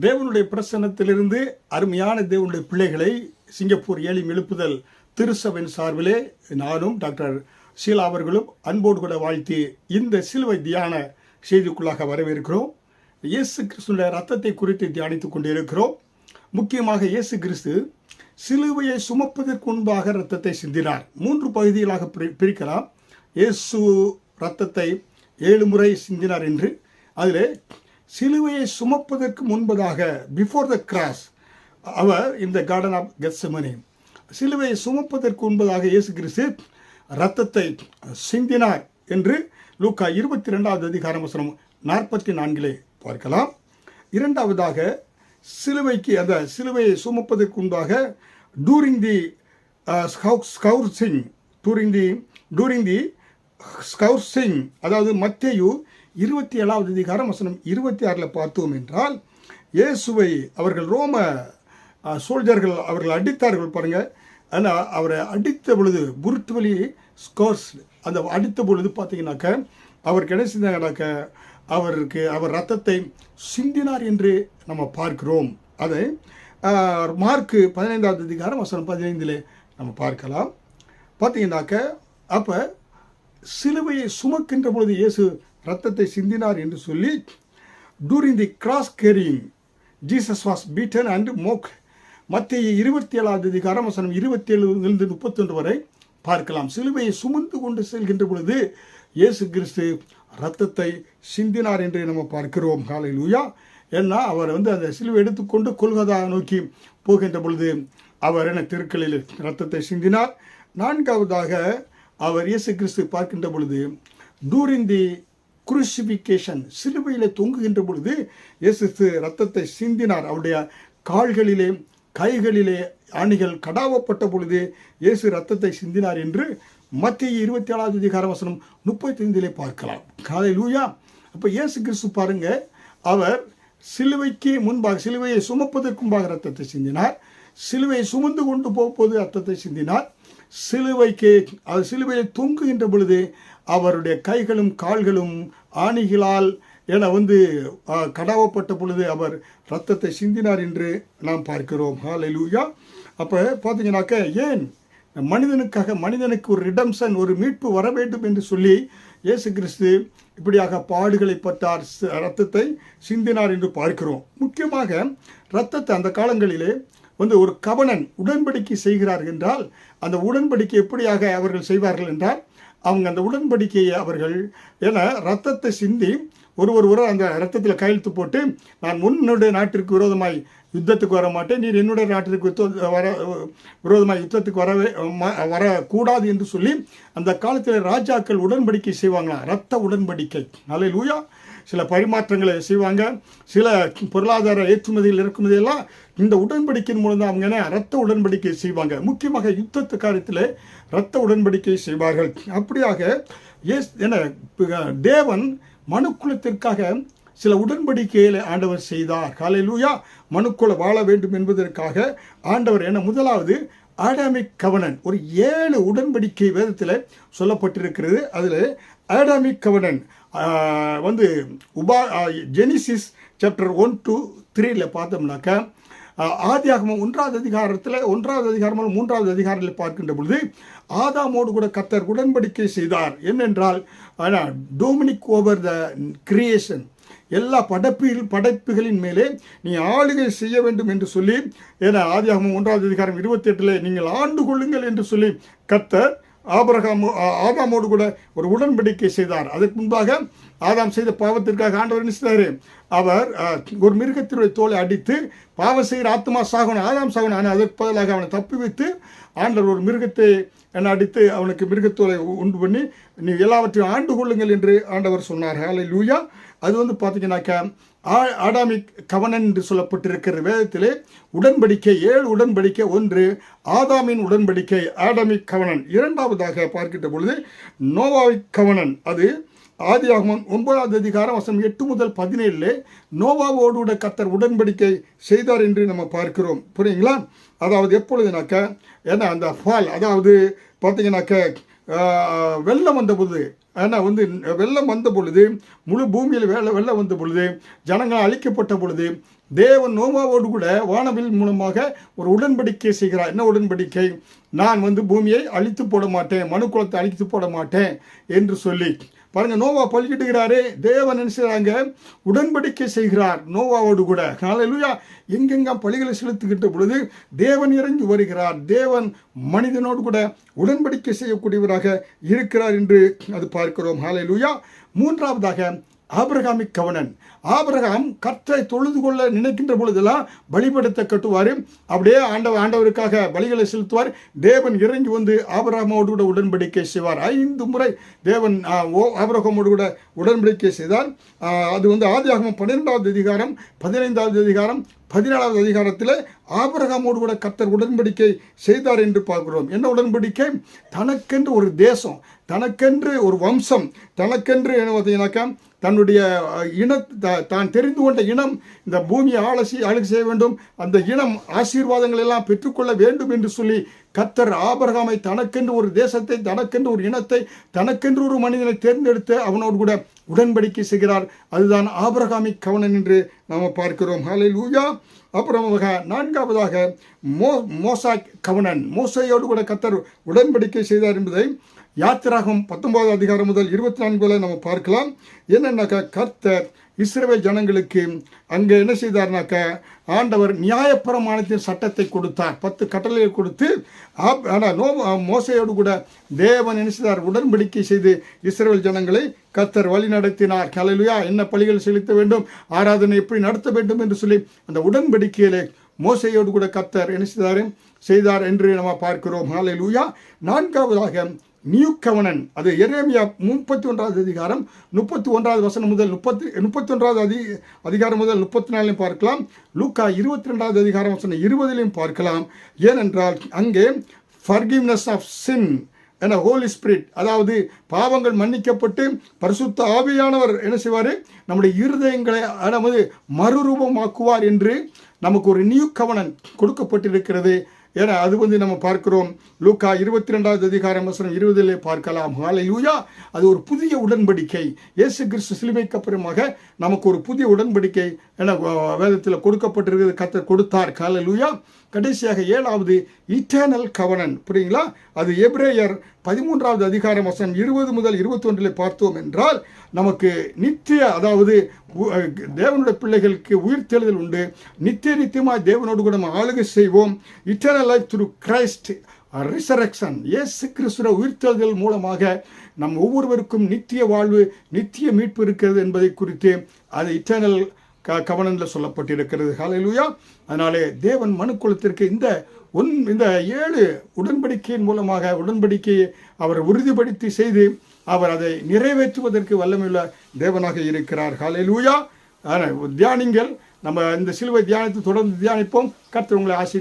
தேவனுடைய பிரசன்னத்திலிருந்து அருமையான தேவனுடைய பிள்ளைகளை சிங்கப்பூர் ஏழி எழுப்புதல் திருசபையின் சார்பிலே நானும் டாக்டர் ஷீலா அவர்களும் அன்போடு கூட வாழ்த்தி இந்த சிலுவை தியான செய்திக்குள்ளாக வரவேற்கிறோம். இயேசு கிறிஸ்துடைய ரத்தத்தை குறித்து தியானித்துக் கொண்டிருக்கிறோம். முக்கியமாக இயேசு கிறிஸ்து சிலுவையை சுமப்பதற்கு முன்பாக ரத்தத்தை சிந்தினார். மூன்று பகுதிகளாக பிரி- பிரிக்கலாம். இயேசு ரத்தத்தை ஏழு முறை சிந்தினார் என்று. அதில் சிலுவையை சுமப்பதற்கு முன்பதாக பிஃபோர் த கிராஸ் அவர் இந்த கார்டன் ஆஃப் கெத்சமனி சிலுவையை சுமப்பதற்கு முன்பதாக இயேசு கிறிஸ்து ரத்தத்தை சிந்தினார் என்று லூக்கா இருபத்தி ரெண்டாவது அதிகாரம் வசனம் நாற்பத்தி நான்கிலே பார்க்கலாம். இரண்டாவதாக சிலுவைக்கு அந்த சிலுவையை சுமப்பதற்கு முன்பாக during the scourging during the during the scourging அதாவது மத்தேயு இருபத்தி ஏழாவது அதிகாரம் வசனம் இருபத்தி ஆறில் பார்த்தோம் என்றால் இயேசுவை அவர்கள் ரோம சோல்ஜர்கள் அவர்கள் அடித்தார்கள் பாருங்கள் ஆனால் அவரை அடித்த பொழுது புருட்டு வலி ஸ்கோர்ஸ் அந்த அடித்த பொழுது பார்த்தீங்கன்னாக்க அவருக்கு என்ன அவருக்கு அவர் ரத்தத்தை சிந்தினார் என்று நம்ம பார்க்கிறோம். அதை மார்க்கு பதினைந்தாவது அதிகாரம் வசனம் பதினைந்தில் நம்ம பார்க்கலாம். பார்த்தீங்கன்னாக்க அப்போ சிலுவையை சுமக்கின்ற பொழுது இயேசு ரத்தத்தை சிந்தினார் என்று சொல்லி during the cross carrying Jesus was beaten and mock மத்திய இருபத்தி ஏழாவது அதிகாரம் வசனம் இருபத்தி ஏழுலிருந்து முப்பத்தொன்று வரை பார்க்கலாம். சிலுவையை சுமந்து கொண்டு செல்கின்ற பொழுது இயேசு கிறிஸ்து ரத்தத்தை சிந்தினார் என்று நம்ம பார்க்கிறோம். காலை லூயா ஏன்னா அவர் வந்து அந்த சிலுவை எடுத்துக்கொண்டு கொல்கதா நோக்கி போகின்ற பொழுது அவர் என தெருக்களில் ரத்தத்தை சிந்தினார். நான்காவதாக அவர் இயேசு கிறிஸ்து பார்க்கின்ற பொழுது டூரிங் தி குருசிபிகேஷன் சிலுவையில் தொங்குகின்ற பொழுது இயேசு கிறிஸ்து ரத்தத்தை சிந்தினார். அவருடைய கால்களிலே கைகளிலே அணிகள் கடாவப்பட்ட பொழுது இயேசு ரத்தத்தை சிந்தினார் என்று மத்திய இருபத்தி ஏழாவது அதிகார வசனம் முப்பத்தி ஐந்திலே பார்க்கலாம். காலை லூயா அப்போ இயேசு கிறிஸ்து பாருங்க அவர் சிலுவைக்கு முன்பாக சிலுவையை சுமப்பதற்கு முன்பாக ரத்தத்தை சிந்தினார். சிலுவையை சுமந்து கொண்டு போகும்போது ரத்தத்தை சிந்தினார். சிலுவைக்கு அது சிலுவையில் தொங்குகின்ற பொழுது அவருடைய கைகளும் கால்களும் ஆணிகளால் என வந்து கடாவப்பட்ட பொழுது அவர் ரத்தத்தை சிந்தினார் என்று நாம் பார்க்கிறோம். ஹalleluya அப்போ பார்த்தீங்கன்னாக்க ஏன் மனிதனுக்காக மனிதனுக்கு ஒரு ரிடம்சன் ஒரு மீட்பு வர வேண்டும் என்று சொல்லி இயேசு கிறிஸ்து இப்படியாக பாடுகளை பட்டார் ரத்தத்தை சிந்தினார் என்று பார்க்கிறோம். முக்கியமாக ரத்தத்தை அந்த காலங்களிலே வந்து ஒரு கவனன் உடன்படிக்கை செய்கிறார்கள் என்றால் அந்த உடன்படிக்கை எப்படியாக அவர்கள் செய்வார்கள் என்றால் அவங்க அந்த உடன்படிக்கையை அவர்கள் என ரத்தத்தை சிந்தி ஒருவர் ஒரு அந்த ரத்தத்தில் கையெழுத்து போட்டு நான் உன்னுடைய நாட்டிற்கு விரோதமாய் யுத்தத்துக்கு வர மாட்டேன் நீர் என்னுடைய நாட்டிற்கு யுத்த வர விரோதமாய் யுத்தத்துக்கு வரவே வரக்கூடாது என்று சொல்லி அந்த காலத்தில் ராஜாக்கள் உடன்படிக்கை செய்வாங்களாம் ரத்த உடன்படிக்கை. நல்ல லூயா சில பரிமாற்றங்களை செய்வாங்க சில பொருளாதார ஏற்றுமதியில் இறக்குமதியெல்லாம் இந்த உடன்படிக்கையின் மூலம் தான் அவங்க என்ன ரத்த உடன்படிக்கை செய்வாங்க. முக்கியமாக யுத்தத்து காரியத்தில் ரத்த உடன்படிக்கை செய்வார்கள். அப்படியாக எஸ் என தேவன் மனுக்குலத்திற்காக சில உடன்படிக்கைகளை ஆண்டவர் செய்தார். காலையிலூயா மனுக்குல வாழ வேண்டும் என்பதற்காக ஆண்டவர் என முதலாவது ஆடாமிக் கவனன் ஒரு ஏழு உடன்படிக்கை வேதத்தில் சொல்லப்பட்டிருக்கிறது. அதில் ஆடாமிக் கவனன் வந்து உபா ஜெனிசிஸ் சாப்டர் ஒன் டு த்ரீல பார்த்தோம்னாக்கா ஆஹ், ஆதியாகமம் ஒன்றாவது அதிகாரத்தில் ஒன்றாவது அதிகாரம் மூன்றாவது அதிகாரத்தில் பார்க்கின்ற பொழுது ஆதாமோடு கூட கத்தர் உடன்படிக்கை செய்தார். என்னென்றால் டோமினிக் ஓவர் த கிரியேஷன் எல்லா படைப்பில் படைப்புகளின் மேலே நீ ஆளுகை செய்ய வேண்டும் என்று சொல்லி ஏன்னா ஆதியாகமும் ஒன்றாவது அதிகாரம் இருபத்தி எட்டில் நீங்கள் ஆண்டு கொள்ளுங்கள் என்று சொல்லி கத்தர் ஆபரகாம் ஆதாமோடு கூட ஒரு உடன்படிக்கை செய்தார். அதற்கு முன்பாக ஆதாம் செய்த பாவத்திற்காக ஆண்டவர் என்ன அவர் ஒரு மிருகத்தினுடைய தோலை அடித்து பாவம் செய்கிற ஆத்மா சாகணும் ஆதாம் சாகணும் ஆனால் அதற்கு பதிலாக அவனை தப்பி வைத்து ஆண்டவர் ஒரு மிருகத்தை என்னை அடித்து அவனுக்கு மிருகத்தோலை உண்டு பண்ணி நீ எல்லாவற்றையும் ஆண்டு கொள்ளுங்கள் என்று ஆண்டவர் சொன்னார். ஹாலை லூயா அது வந்து பார்த்தீங்கன்னாக்கா ஆ- ஆடாமிக் கவனன் என்று சொல்லப்பட்டிருக்கிற வேதத்திலே உடன்படிக்கை ஏழு உடன்படிக்கை ஒன்று ஆதாமின் உடன்படிக்கை ஆடாமிக் கவனன். இரண்டாவதாக பார்க்கின்ற பொழுது நோவாவிக் கவனன் அது ஆதியாகமம் ஒன்பதாவது அதிகாரம் வசனம் எட்டு முதல் பதினேழுல நோவாவோடு கூட கத்தர் உடன்படிக்கை செய்தார் என்று நம்ம பார்க்கிறோம். புரியுங்களா? அதாவது எப்பொழுதுனாக்க ஏன்னா அந்த ஃபால் அதாவது பார்த்தீங்கன்னாக்க வெள்ளம் வெள்ளம் வந்தபோது ஆனால் வந்து வெள்ளம் வந்த பொழுது முழு பூமியில் வெள்ள வெள்ளம் வந்த பொழுது ஜனங்கள் அழிக்கப்பட்ட பொழுது தேவன் நோவாவோடு கூட வானவில் மூலமாக ஒரு உடன்படிக்கை செய்கிறார். என்ன உடன்படிக்கை? நான் வந்து பூமியை அழித்து போட மாட்டேன் மனு குலத்தை அழித்து போட மாட்டேன் என்று சொல்லி பாருங்க நோவா பலிக்கிட்டுகிறாரு தேவன் என்ன உடன்படிக்கை செய்கிறார் நோவாவோடு கூட. ஹalleluya. எங்கெங்க பலிகளை செலுத்துக்கிட்ட பொழுது தேவன் இறங்கி வருகிறார். தேவன் மனிதனோடு கூட உடன்படிக்கை செய்யக்கூடியவராக இருக்கிறார் என்று அது பார்க்கிறோம். ஹாலை லூயா மூன்றாவதாக ஆபிரகாமிக் கவனன். ஆபிரகாம் கற்றை தொழுது கொள்ள நினைக்கின்ற பொழுதெல்லாம் பலிபடத்தை கட்டுவார் அப்படியே ஆண்டவர் ஆண்டவருக்காக பலிகளை செலுத்துவார். தேவன் இறங்கி வந்து ஆபிரகாமோடு கூட உடன்படிக்கை செய்வார். ஐந்து முறை தேவன் ஓ ஆபிரகாமோடு கூட உடன்படிக்கை செய்தார். அது வந்து ஆதியாகமம் பன்னிரெண்டாவது அதிகாரம் பதினைந்தாவது அதிகாரம் பதினாலாவது அதிகாரத்தில் ஆபரகாமோடு கூட கர்த்தர் உடன்படிக்கை செய்தார் என்று பார்க்கிறோம். என்ன உடன்படிக்கை? தனக்கென்று ஒரு தேசம் தனக்கென்று ஒரு வம்சம் தனக்கென்று என்ன பார்த்தீங்கன்னாக்கா தன்னுடைய இன த- தான் தெரிந்து கொண்ட இனம் இந்த பூமியை ஆலசி ஆளுகை செய்ய வேண்டும் அந்த இனம் ஆசீர்வாதங்கள் எல்லாம் பெற்றுக்கொள்ள வேண்டும் என்று சொல்லி கத்தர் ஆபரகாமை தனக்கென்று ஒரு தேசத்தை தனக்கென்று ஒரு இனத்தை தனக்கென்று ஒரு மனிதனை தேர்ந்தெடுத்து அவனோடு கூட உடன்படிக்கை செய்கிறார். அதுதான் ஆபரகாமி கவனன் என்று நாம் பார்க்கிறோம். ஹாலை லூயா அப்புறமாக நான்காவதாக மோ மோசா கவனன். மோசையோடு கூட கத்தர் உடன்படிக்கை செய்தார் என்பதை யாத்திராகம் பத்தொன்பதாம் அதிகாரம் முதல் இருபத்தி நான்கு வரை நம்ம பார்க்கலாம். என்னென்னாக்கா கர்த்தர் இஸ்ரேல் ஜனங்களுக்கு அங்கே என்ன செய்தார்னாக்க ஆண்டவர் நியாயப்பிரமாணத்தின் சட்டத்தை கொடுத்தார். பத்து கட்டளையை கொடுத்து ஆப் ஆனால் நோ மோசையோடு கூட தேவன் என்ன செய்தார்? உடன்படிக்கை செய்து இஸ்ரேல் ஜனங்களை கத்தர் வழி நடத்தினார். கலையிலுயா என்ன பழிகள் செலுத்த வேண்டும்? ஆராதனை எப்படி நடத்த வேண்டும் என்று சொல்லி அந்த உடன்படிக்கையிலே மோசையோடு கூட கத்தர் என்ன செய்தார்? செய்தார் என்று நம்ம பார்க்கிறோம். ஹalleluya. நான்காவதாக நியூ கவனன் அது எரேமியா முப்பத்தி ஒன்றாவது அதிகாரம் முப்பத்தி ஒன்றாவது வசனம் முதல் முப்பத்தி முப்பத்தி ஒன்றாவது அதி அதிகாரம் முதல் முப்பத்தி நாலுலையும் பார்க்கலாம். லூக்கா இருபத்தி ரெண்டாவது அதிகாரம் வசனம் இருபதிலையும் பார்க்கலாம். ஏனென்றால் அங்கே ஃபர்கிவ்னஸ் ஆஃப் சின் என ஹோலி ஸ்பிரிட் அதாவது பாவங்கள் மன்னிக்கப்பட்டு பரிசுத்த ஆவியானவர் என்ன செய்வார்? நம்முடைய இருதயங்களை அதாவது மறுரூபமாக்குவார் என்று நமக்கு ஒரு நியூ கவனன் கொடுக்கப்பட்டிருக்கிறது. ஏன்னா அது வந்து நம்ம பார்க்கிறோம். லூக்கா இருபத்தி ரெண்டாவது அதிகாரம் வசனம் இருபதிலே பார்க்கலாம். ஹalleluya. அது ஒரு புதிய உடன்படிக்கை. இயேசு கிறிஸ்து சிலுவைக்கு அப்புறமாக நமக்கு ஒரு புதிய உடன்படிக்கை என வேதத்தில் கொடுக்கப்பட்டிருக்கிறது கத்த கொடுத்தார். ஹalleluya. கடைசியாக ஏழாவது இட்டர்னல் கவனன் புரியுங்களா? அது எப்ரேயர் பதிமூன்றாவது அதிகாரம் வசனம் இருபது முதல் இருபத்தொன்றில் பார்த்தோம் என்றால் நமக்கு நித்திய அதாவது தேவனுடைய பிள்ளைகளுக்கு உயிர்த்தெழுதல் உண்டு. நித்திய நித்தியமாக தேவனோடு கூட நம்ம ஆளுகை செய்வோம். Eternal life through Christ resurrection இயேசு கிறிஸ்துவ உயிர்த்தெழுதல் மூலமாக நம் ஒவ்வொருவருக்கும் நித்திய வாழ்வு நித்திய மீட்பு இருக்கிறது என்பதை குறித்து அது இட்டர்னல் க கவனத்தில் சொல்லப்பட்டிருக்கிறது. ஹாலையிலூயா அதனாலே தேவன் மனுக்குலத்திற்கு இந்த ஒன் இந்த ஏழு உடன்படிக்கையின் மூலமாக உடன்படிக்கையை அவர் உறுதிப்படுத்தி செய்து அவர் அதை நிறைவேற்றுவதற்கு வல்லமையுள்ள தேவனாக இருக்கிறார். ஹாலையிலூயா ஆனால் தியானிங்கள். நம்ம இந்த சிலுவை தியானத்தை தொடர்ந்து தியானிப்போம். கர்த்தர் உங்களை ஆசீர்வதி